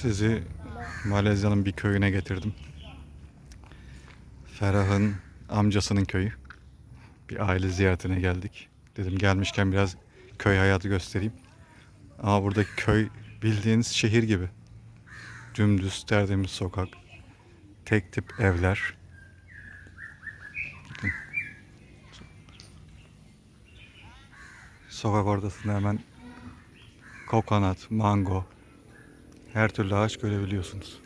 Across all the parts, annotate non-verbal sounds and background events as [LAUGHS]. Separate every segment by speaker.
Speaker 1: Sizi Malezya'nın bir köyüne getirdim. Ferah'ın amcasının köyü. Bir aile ziyaretine geldik. Dedim gelmişken biraz köy hayatı göstereyim. Ama buradaki köy bildiğiniz şehir gibi. Dümdüz tertemiz sokak. Tek tip evler. Sokak ortasında hemen kokonat, mango, her türlü ağaç görebiliyorsunuz.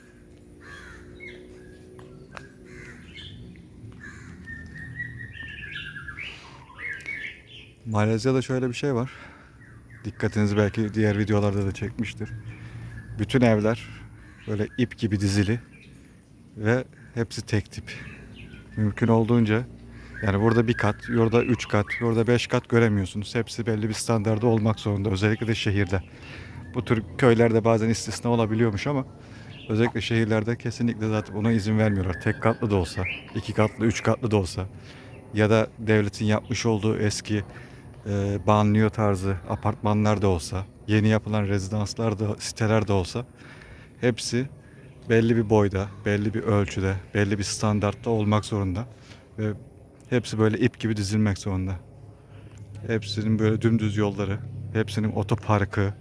Speaker 1: Malezya'da şöyle bir şey var. Dikkatinizi belki diğer videolarda da çekmiştir. Bütün evler böyle ip gibi dizili ve hepsi tek tip. Mümkün olduğunca yani burada bir kat, orada üç kat, orada beş kat göremiyorsunuz. Hepsi belli bir standarda olmak zorunda. Özellikle de şehirde. Bu tür köylerde bazen istisna olabiliyormuş ama özellikle şehirlerde kesinlikle zaten buna izin vermiyorlar. Tek katlı da olsa, iki katlı, üç katlı da olsa ya da devletin yapmış olduğu eski e, banliyö tarzı apartmanlar da olsa, yeni yapılan rezidanslar da, siteler de olsa hepsi belli bir boyda, belli bir ölçüde, belli bir standartta olmak zorunda ve hepsi böyle ip gibi dizilmek zorunda. Hepsinin böyle dümdüz yolları, hepsinin otoparkı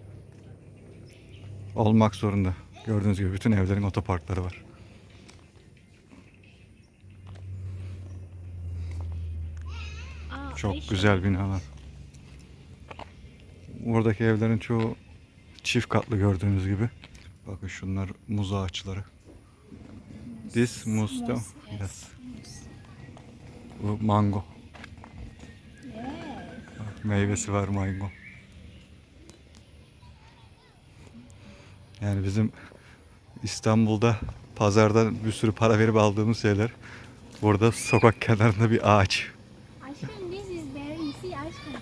Speaker 1: olmak zorunda. Gördüğünüz gibi bütün evlerin otoparkları var.
Speaker 2: Aa,
Speaker 1: Çok
Speaker 2: Ayşe.
Speaker 1: güzel binalar. Buradaki evlerin çoğu çift katlı gördüğünüz gibi. Bakın şunlar muz ağaçları. This muz değil mi? Yes. Bu mango. Bak, Meyvesi var mango. Yani bizim İstanbul'da pazardan bir sürü para verip aldığımız şeyler burada sokak kenarında bir ağaç.
Speaker 2: Cream, this is berry. See cream.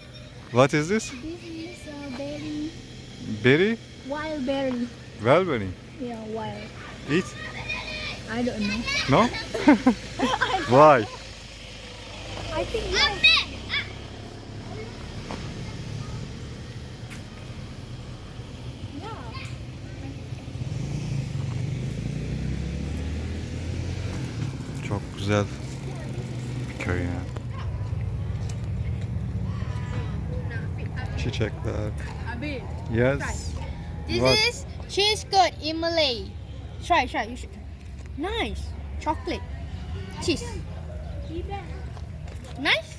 Speaker 1: What is this?
Speaker 2: This is uh, berry,
Speaker 1: Berry?
Speaker 2: wild berry.
Speaker 1: Welberry.
Speaker 2: Yeah, wild.
Speaker 1: Eat?
Speaker 2: I don't know.
Speaker 1: No? [LAUGHS] Why?
Speaker 2: I think wild. Yeah.
Speaker 1: Çok güzel bir köy ya. Çiçekler.
Speaker 3: Abi,
Speaker 1: Yes.
Speaker 3: this
Speaker 1: What?
Speaker 3: is cheese good in Malay. Try, try, you should. Nice. Chocolate. Cheese. Nice?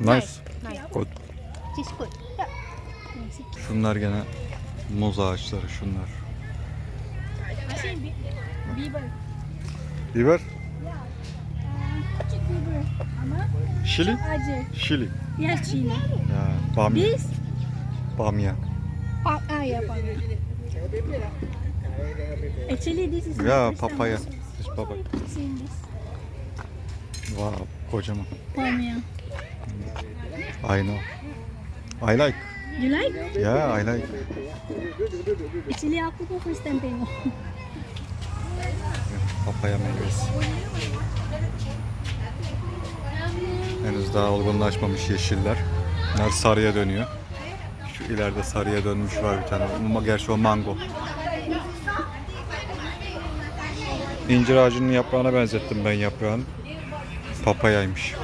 Speaker 1: Nice.
Speaker 3: Nice.
Speaker 1: Good.
Speaker 3: Cheese good. Yeah.
Speaker 1: Şunlar gene muz ağaçları şunlar.
Speaker 2: Beaver.
Speaker 1: Biber?
Speaker 2: Küçük beaver. Ama
Speaker 1: Şili?
Speaker 2: acı.
Speaker 1: Şili.
Speaker 2: Ya Chile.
Speaker 1: Ya, bamya.
Speaker 2: This?
Speaker 1: Bamya.
Speaker 2: Yeah, papaya. Actually, this is my
Speaker 1: Ya
Speaker 2: first time
Speaker 1: papaya.
Speaker 2: also
Speaker 1: This papaya.
Speaker 2: seeing this.
Speaker 1: Wow, kocaman.
Speaker 2: Palmia.
Speaker 1: I know. I like.
Speaker 2: You like?
Speaker 1: Yeah, I like.
Speaker 2: Actually, aku pun first time tengok.
Speaker 1: Papaya meyvesi. Henüz daha olgunlaşmamış yeşiller. Bunlar sarıya dönüyor. Şu ileride sarıya dönmüş var bir tane. Ama gerçi o mango. İncir ağacının yaprağına benzettim ben yaprağını. Papayaymış.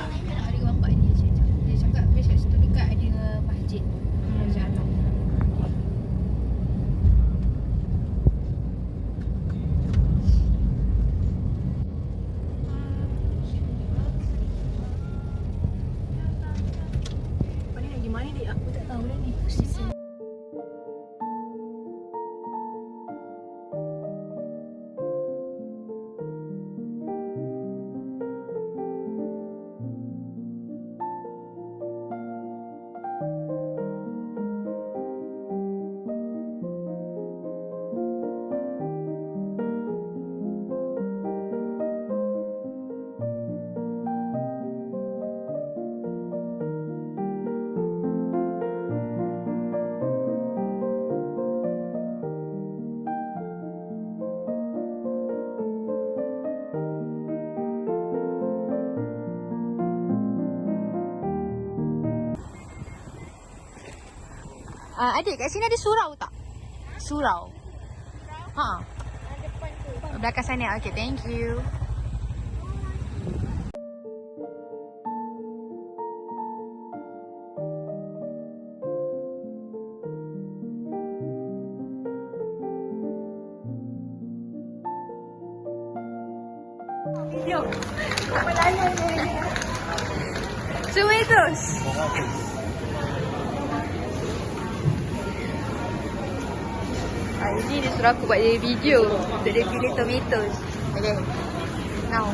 Speaker 3: Ah, adik kat sini ada surau tak? Surau. Ha. Belakang sana. Okay, thank you. Video. Tomatoes. Hari ni dia suruh aku buat dia video. Untuk dia pilih tomatoes. Okay Now.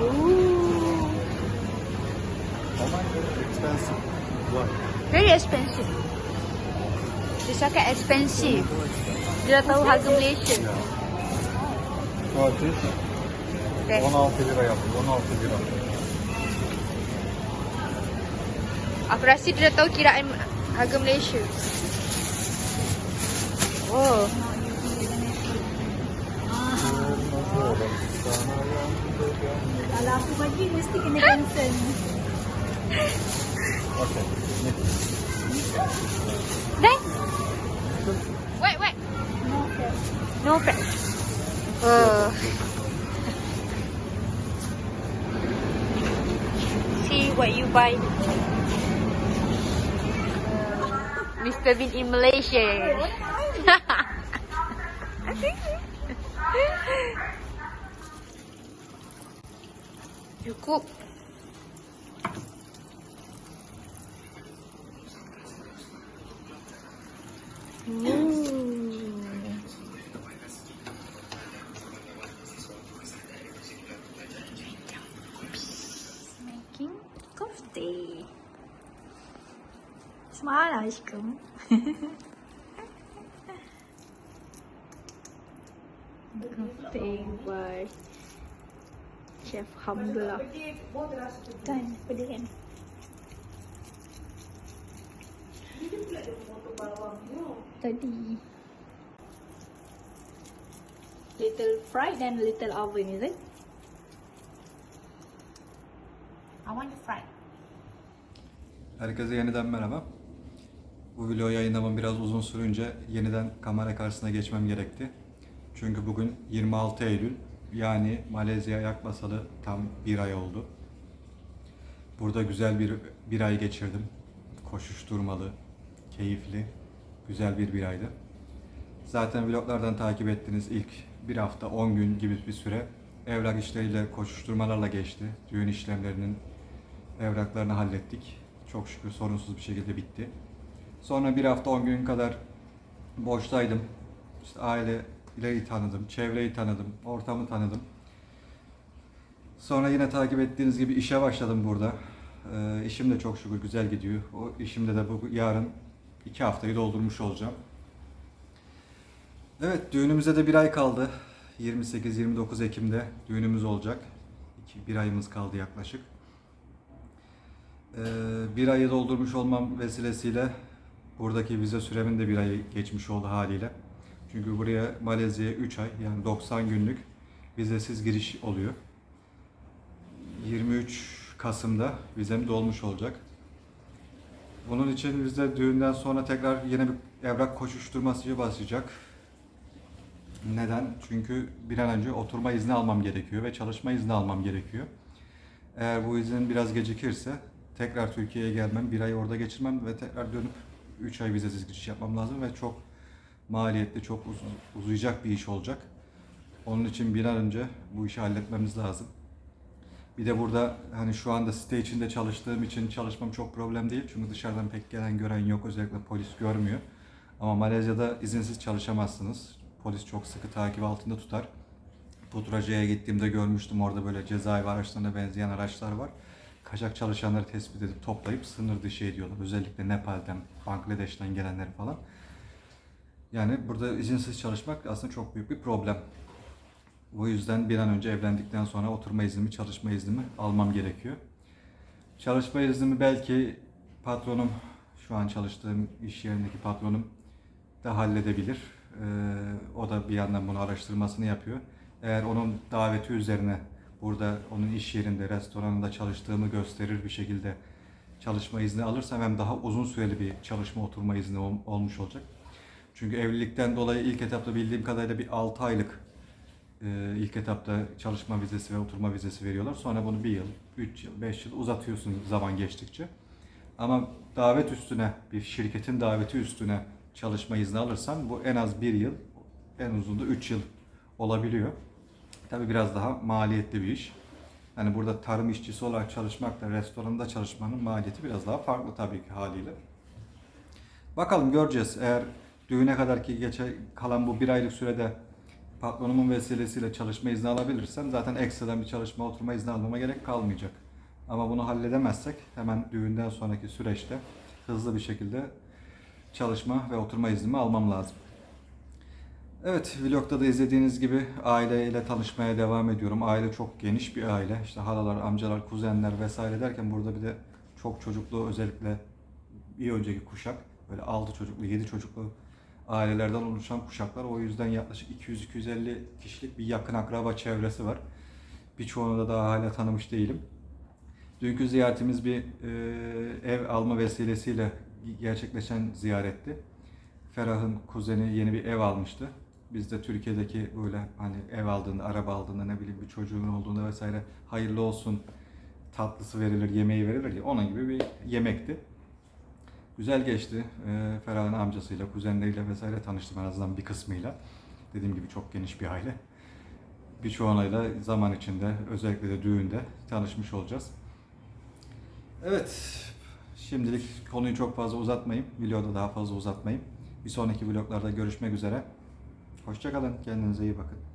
Speaker 3: Ooh.
Speaker 1: Expensive. What?
Speaker 3: Very expensive. Dia cakap expensive. Dia dah tahu harga Malaysia.
Speaker 1: Oh, this?
Speaker 3: Okay.
Speaker 1: 16 lira yaptı. 16 lira.
Speaker 3: Aku rasa dia dah tahu kiraan harga Malaysia Oh.
Speaker 1: Okay.
Speaker 3: Then? Wait, wait.
Speaker 2: No cash.
Speaker 3: No cash. [LAUGHS] Uh. See what you buy. Mr. Bean in Malaysia. [LAUGHS] Cukup coffee. Smile aşkım. [LAUGHS] Coffee by Chef Hamdullah. Kan, pedih kan? Tadi. Little fried and little oven, is it? I want it fried.
Speaker 1: Herkese yeniden merhaba. Bu video yayınlamam biraz uzun sürünce yeniden kamera karşısına geçmem gerekti. Çünkü bugün 26 Eylül yani Malezya yakmasalı tam bir ay oldu. Burada güzel bir, bir ay geçirdim. Koşuşturmalı, keyifli, güzel bir bir aydı. Zaten vloglardan takip ettiniz ilk bir hafta 10 gün gibi bir süre evrak işleriyle koşuşturmalarla geçti. Düğün işlemlerinin evraklarını hallettik. Çok şükür sorunsuz bir şekilde bitti. Sonra bir hafta 10 gün kadar boştaydım. İşte aileyi tanıdım, çevreyi tanıdım, ortamı tanıdım. Sonra yine takip ettiğiniz gibi işe başladım burada. Ee, işim de çok şükür güzel gidiyor. O işimde de bu yarın iki haftayı doldurmuş olacağım. Evet düğünümüze de bir ay kaldı. 28-29 Ekim'de düğünümüz olacak. İki, bir ayımız kaldı yaklaşık. Ee, bir ayı doldurmuş olmam vesilesiyle buradaki vize süremin de bir ayı geçmiş oldu haliyle. Çünkü buraya Malezya'ya 3 ay yani 90 günlük vizesiz giriş oluyor. 23 Kasım'da vizem dolmuş olacak. Bunun için bizde düğünden sonra tekrar yine bir evrak koşuşturması başlayacak. Neden? Çünkü bir an önce oturma izni almam gerekiyor ve çalışma izni almam gerekiyor. Eğer bu izin biraz gecikirse tekrar Türkiye'ye gelmem, bir ay orada geçirmem ve tekrar dönüp 3 ay vizesiz giriş yapmam lazım ve çok maliyetli, çok uz- uzayacak bir iş olacak. Onun için bir an önce bu işi halletmemiz lazım. Bir de burada hani şu anda site içinde çalıştığım için çalışmam çok problem değil. Çünkü dışarıdan pek gelen gören yok. Özellikle polis görmüyor. Ama Malezya'da izinsiz çalışamazsınız. Polis çok sıkı takip altında tutar. Putracı'ya gittiğimde görmüştüm orada böyle cezaevi araçlarına benzeyen araçlar var. Kaçak çalışanları tespit edip toplayıp sınır dışı ediyorlar. Özellikle Nepal'den, Bangladeş'ten gelenleri falan. Yani burada izinsiz çalışmak aslında çok büyük bir problem. Bu yüzden bir an önce evlendikten sonra oturma iznimi, çalışma iznimi almam gerekiyor. Çalışma iznimi belki patronum, şu an çalıştığım iş yerindeki patronum da halledebilir. Ee, o da bir yandan bunu araştırmasını yapıyor. Eğer onun daveti üzerine burada onun iş yerinde, restoranında çalıştığımı gösterir bir şekilde çalışma izni alırsam hem daha uzun süreli bir çalışma oturma izni ol- olmuş olacak. Çünkü evlilikten dolayı ilk etapta bildiğim kadarıyla bir 6 aylık e, ilk etapta çalışma vizesi ve oturma vizesi veriyorlar. Sonra bunu bir yıl, 3 yıl, 5 yıl uzatıyorsun zaman geçtikçe. Ama davet üstüne, bir şirketin daveti üstüne çalışma izni alırsan bu en az bir yıl, en uzun da 3 yıl olabiliyor. Tabii biraz daha maliyetli bir iş. Yani burada tarım işçisi olarak çalışmakla restoranda çalışmanın maliyeti biraz daha farklı tabii ki haliyle. Bakalım göreceğiz. Eğer düğüne kadar ki geçe kalan bu bir aylık sürede patronumun vesilesiyle çalışma izni alabilirsem zaten ekstradan bir çalışma oturma izni almama gerek kalmayacak. Ama bunu halledemezsek hemen düğünden sonraki süreçte hızlı bir şekilde çalışma ve oturma iznimi almam lazım. Evet, vlogda da izlediğiniz gibi aileyle tanışmaya devam ediyorum. Aile çok geniş bir aile. İşte halalar, amcalar, kuzenler vesaire derken burada bir de çok çocuklu özellikle bir önceki kuşak böyle 6 çocuklu, 7 çocuklu ailelerden oluşan kuşaklar. O yüzden yaklaşık 200-250 kişilik bir yakın akraba çevresi var. Birçoğunu da daha hala tanımış değilim. Dünkü ziyaretimiz bir e, ev alma vesilesiyle gerçekleşen ziyaretti. Ferah'ın kuzeni yeni bir ev almıştı. Biz de Türkiye'deki böyle hani ev aldığında, araba aldığında ne bileyim bir çocuğun olduğunda vesaire hayırlı olsun tatlısı verilir, yemeği verilir ya onun gibi bir yemekti. Güzel geçti. Ee, Ferah'ın amcasıyla, kuzenleriyle vesaire tanıştım en azından bir kısmıyla. Dediğim gibi çok geniş bir aile. Birçoğuyla da zaman içinde özellikle de düğünde tanışmış olacağız. Evet, şimdilik konuyu çok fazla uzatmayayım. Videoda daha fazla uzatmayayım. Bir sonraki vloglarda görüşmek üzere. Hoşçakalın, kendinize iyi bakın.